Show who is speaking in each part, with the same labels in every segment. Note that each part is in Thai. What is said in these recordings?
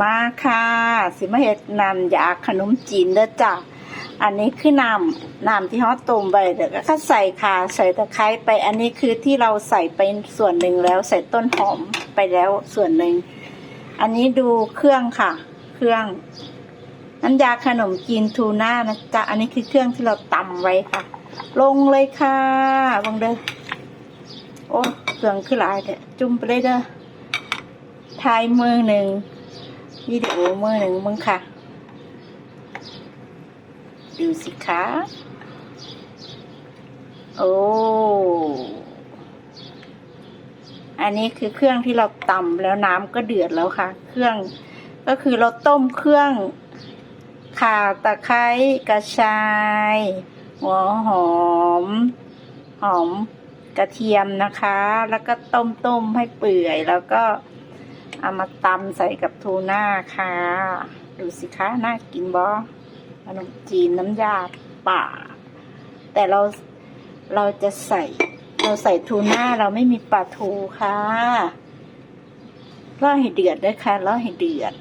Speaker 1: มาค่ะ สิมาเฮ็ดน้ำยาขนมจีนเด้อจ้ะอันนี้คือน้ำน้ำที่ฮอตต้มไปเดี๋ยวก็ใส่ข่าใส่ตะไคร้ไป อันนี้คือที่เราใส่ไปส่วนหนึ่งแล้ว ใส่ต้นหอมไปแล้วส่วนหนึ่ง อันนี้ดูเครื่องค่ะ เครื่องน้ำยาขนมจีนทูน่านะจ๊ะอันนี้คือเครื่องที่เราตำไว้ค่ะ ลงเลยค่ะลงเด้อโอ้เครื่องคือหลายแต่จุ่มไปเลยเด้อทายมือหนึ่ง วิดีโอมือหนึ่งมึงค่ะ ดูสิคะโอ้อันนี้คือเครื่องที่เราตำแล้วน้ำก็เดือดแล้วค่ะ เครื่องก็คือเราต้มเครื่องข่าตะไคร้กระชาย หัวหอม หอมกระเทียมนะคะ แล้วก็ต้มต้มๆให้เปื่อยแล้วก็ เอามาตำใส่กับทูน่าค่ะ ดูสิคะน่ากินบอขนมจีนน้ำยาป่า แต่เราเราจะใส่ เราใส่ทูน่าเราไม่มีปลาทูค่ะรอให้เดือดด้วยค่ะรอให้เดือด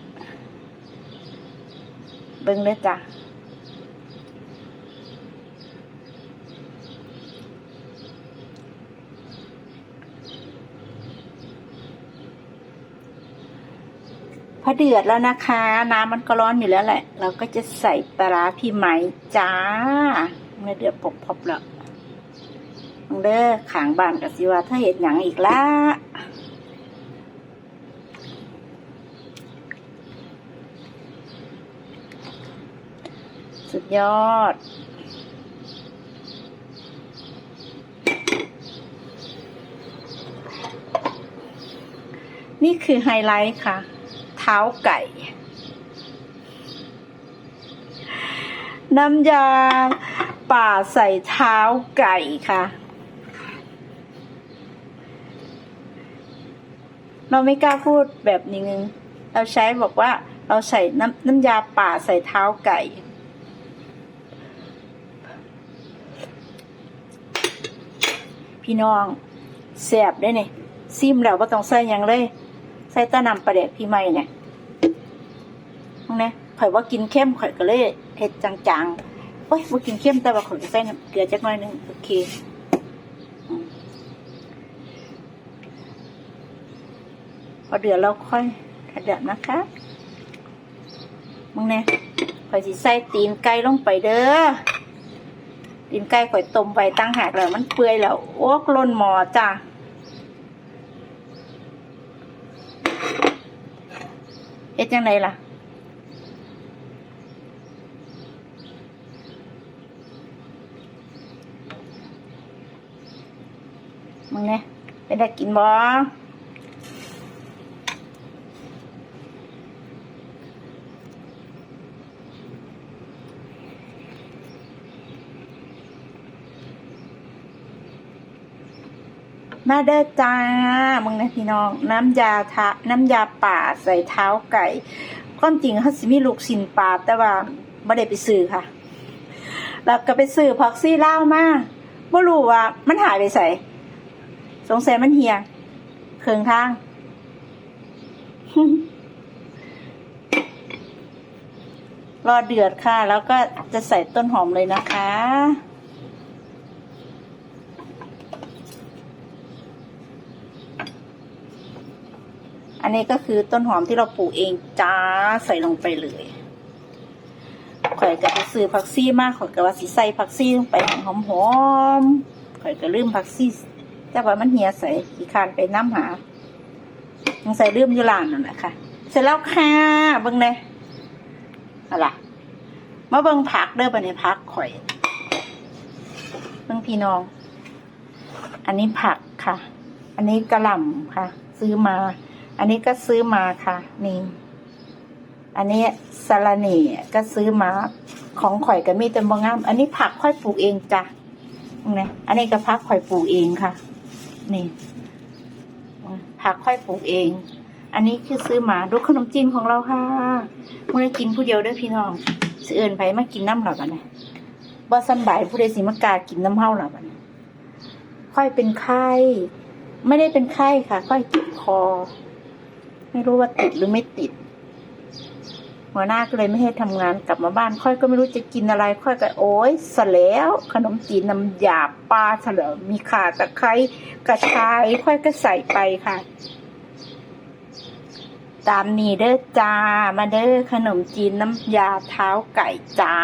Speaker 1: เบิ้งเลยจ้ะ พอเดือดแล้วนะคะ น้ำมันก็ร้อนอยู่แล้วแหละ เราก็จะใส่ปลาพี่ไหมจ้าเมื่อเดือดปกพบแล้วเด้อขางบานกับสิว่าถ้าเห็นหยังอีกละสุดยอด นี่คือไฮไลท์ค่ะ เท้าไก่ น้ำยาป่าใส่เท้าไก่ค่ะ เราไม่กล้าพูดแบบนี้นึงเราใช้บอกว่าเราใส่น้ำน้ำยาป่าใส่เท้าไก่พี่น้องแสบได้เนี่ยซิมแล้วว่าต้องใส่ยังเลย ใส่ตะนำปลาแดกพี่ใหม่เนี่ยตรงนี้ข่อยว่ากินเข้มข่อยก็เลยเผ็ดจางๆโอ้ยว่ากินเข้มแต่ว่าข่อยก็ใส่เกลือจักหน่อยหนึงโอเคพอเดือดเราค่อยขัดเดือดนะคะมึงเนี่ยข่อยสิใส่ตีนไก่ลงไปเด้อตีนไก่ข่อยต้มไปตั้งหากแล้วมันเปื่อยแล้วโอ้กล้นหมอจ้ะ เฮ็ดจังไดล่ะ มึงเนี่ยไปได้กินบ่ มาเด้อจ้ามึงนะพี่น้อง น้ำยาทะน้ำยาป่าใส่เท้าไก่ความจริงเขาสิมีลูกสินปลาแต่ว่าไม่ได้ไปซื้อค่ะ แล้วก็ไปซื้อพักซี่เล่ามาไม่รู้ว่ามันหายไปใส่สงสัยมันเหี่ยเครื่องทางรอเดือดค่ะ แล้วก็จะใส่ต้นหอมเลยนะคะ อันนี้ก็คือต้นหอมที่เราปลูกเองจ้าใส่ลงไปเลยข่อยก็ไปซื้อผักซี่มากข่อยก็ว่าสิใส่ผักซี่ลงไปหอมๆข่อยก็ลืมผักซี่แต่ว่ามันเหี่ยใส่ขี้คร้านไปน้ำหายังใส่ลืมอยู่ร้านนั่นแหละค่ะ เสร็จแล้วค่ะเบิ่งเลยอะไรมาเบิ่งผักเด้อบันนี้ผักข่อยเบิ่งพี่น้อง อันนี้ผักค่ะ อันนี้กระหล่ำค่ะ ซื้อมา อันนี้ก็ซื้อมาค่ะ นี่ อันนี้สาลาเน่ก็ซื้อมาของข่อยก็มีแต่บางงาม อันนี้ผักค่อยปลูกเองจ้ะนี่อันนี้ก็ผักข่อยปลูกเองค่ะ นี่ผักค่อยปลูกเอง อันนี้คือซื้อมาดูขนมจีนของเราค่ะเมื่อกินผู้เดียวด้วยพี่น้องเสิเอินไปมากินน้ำหรอกันนะบ่สำบายผู้ใดสิมากากินน้ำเฮาหรอกันค่อยเป็นไข้ ไม่ได้เป็นไข้ค่ะ ค่อยเจ็บคอ ไม่รู้ว่าติดหรือไม่ติด หัวหน้าก็เลยไม่ให้ทำงานกลับมาบ้าน ค่อยก็ไม่รู้จะกินอะไร ค่อยก็โอ๊ยสแล้ว ขนมจีนน้ำหยาปลาเฉลอมีข่าตะไคร้กระชาย ค่อยก็ใส่ไปค่ะ ตามนี้เด้อจ้า มาเด้อขนมจีนน้ำยาเท้าไก่จ้า